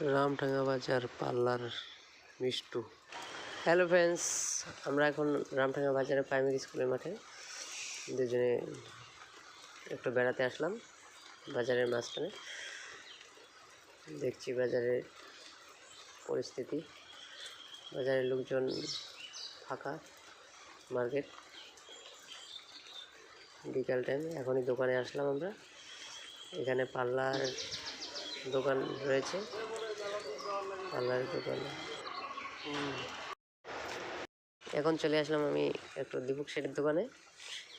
রামঠাঙ্গা বাজার parlour Mishtu. Hello friends, আমরা এখন রামঠাঙ্গা বাজারে প্রাইমারি স্কুলের মাঠে। দুজনে একটু বেড়াতে আসলাম বাজারের মাঝখানে। দেখছি বাজারের পরিস্থিতি। বাজারের লোকজন ফাঁকা, মার্কেট। বিকাল টাইম এখনই দোকানে আসলাম আমরা। এখানে পার্লার দোকান রয়েছে। দোকান এখন চলে আসলাম আমি একটু দীপক শেঠের দোকানে।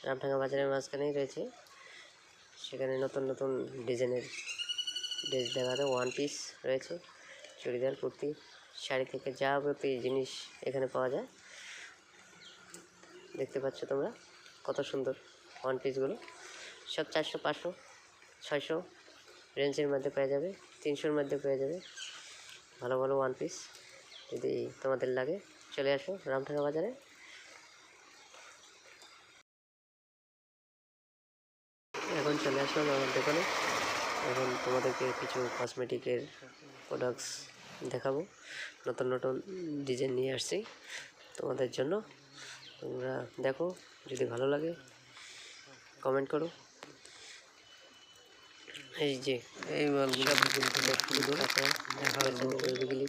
রামঠাঙ্গা বাজারের মাঝখানেই রয়েছে। সেখানে নতুন নতুন ডিজাইনের ড্রেস দেখা যায় ওয়ান পিস রয়েছে। চুড়িদার, কুর্তি, শাড়ি থেকে যাবতীয় জিনিস এখানে পাওয়া যায়। দেখতে পাচ্ছ তোমরা কত সুন্দর ওয়ান পিসগুলো সব চারশো, পাঁচশো, ছয়শো রেঞ্জের মধ্যে পেয়ে যাবে, তিনশোর মধ্যে পেয়ে যাবে। ভালো ভালো ওয়ান পিস যদি তোমাদের লাগে, চলে আসো রামঠাঙ্গা বাজারে। এখন চলে আসলাম আমার দোকানে। এখন তোমাদেরকে কিছু কসমেটিকের প্রোডাক্টস দেখাবো। নতুন নতুন ডিজাইন নিয়ে আসছি তোমাদের জন্য। তোমরা দেখো, যদি ভালো লাগে কমেন্ট করো। এই যে এই মালগুলো বেবি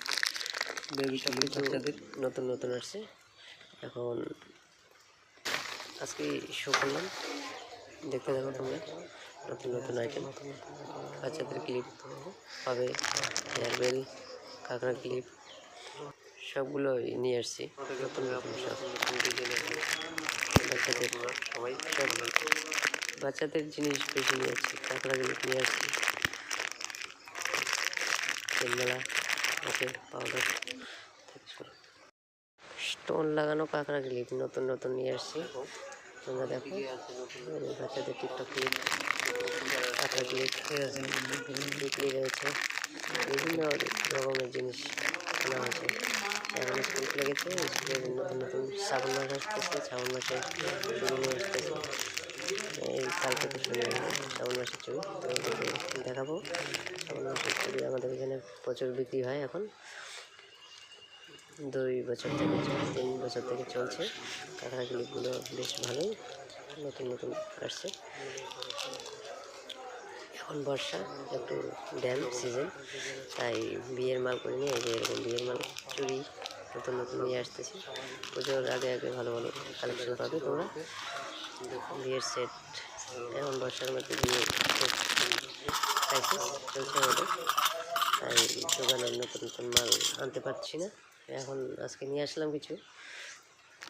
বেবি বাচ্চাদের নতুন নতুন আসছে। এখন আজকে শো করলাম। দেখতে দেখো তোমরা। নতুন নতুন আইটেম বাচ্চাদের ক্লিপ পাবে হেয়ার বেল কাঁকড়া ক্লিপ সবগুলো নিয়ে আসছি। নতুন নতুন সব। বাচ্চাদের সবাই সব বাচ্চাদের জিনিস বেশি নিয়ে আসছি কাঁকড়া ক্লিপ নিয়ে আসছি। তেলমেলা আছে পাউডার স্টোন লাগানো কাঁকড়া ক্লিপ নতুন নতুন নিয়ে আসছি। তোমরা দেখো বাচ্চাদের টিকটক ক্লিপ কাঁকড়া ক্লিপ বিক্রি রয়েছে। বিভিন্ন রকমের জিনিস আনা হয়েছে। এখন স্কুল খুলে গেছে স্কুলের নতুন নতুন শ্রাবণ মাস আসতেছে শ্রাবণ মাসে ছবি নিয়ে আসতেছে। এই কাল থেকে শুরু শ্রাবণ মাসের ছবি তোমাদেরকে দেখাবো। শ্রাবণ মাসের ছবি আমাদের এখানে প্রচুর বিক্রি হয় এখন। দুই বছর থেকে তিন বছর থেকে চলছে। কাঁকড়া বেশ ভালোই, নতুন নতুন আসছে। এখন বর্ষা, একটু ড্যাম সিজন, তাই বিয়ের মাল করে নিয়ে এই যে এরকম বিয়ের মাল চুড়ি নতুন নতুন নিয়ে আসতেছি পুজোর আগে আগে ভালো ভালো কালেকশন পাবে তোমরা। বিয়ের সেট এখন বর্ষার মধ্যে বিয়ে চলছে আমাদের। তাই দোকানের নতুন নতুন মাল আনতে পারছি না। এখন আজকে নিয়ে আসলাম কিছু।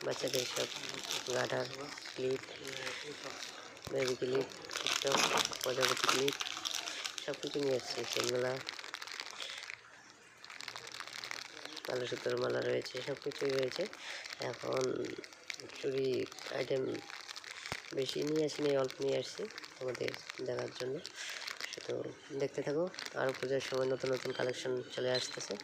বাচ্চাদের সব গাডার ক্লিপ বেবি ক্লিপ প্রজাপতি ক্লিপ সব কিছু নিয়ে আসছি। সেলমেলা কালো সুতোর মালা রয়েছে সব কিছুই রয়েছে। এখন চুরি আইটেম বেশি নিয়ে আসিনি, অল্প নিয়ে আসছি আমাদের দেখার জন্য। তো দেখতে থাকো আর পূজার সময় নতুন নতুন কালেকশন চলে আসতেছে।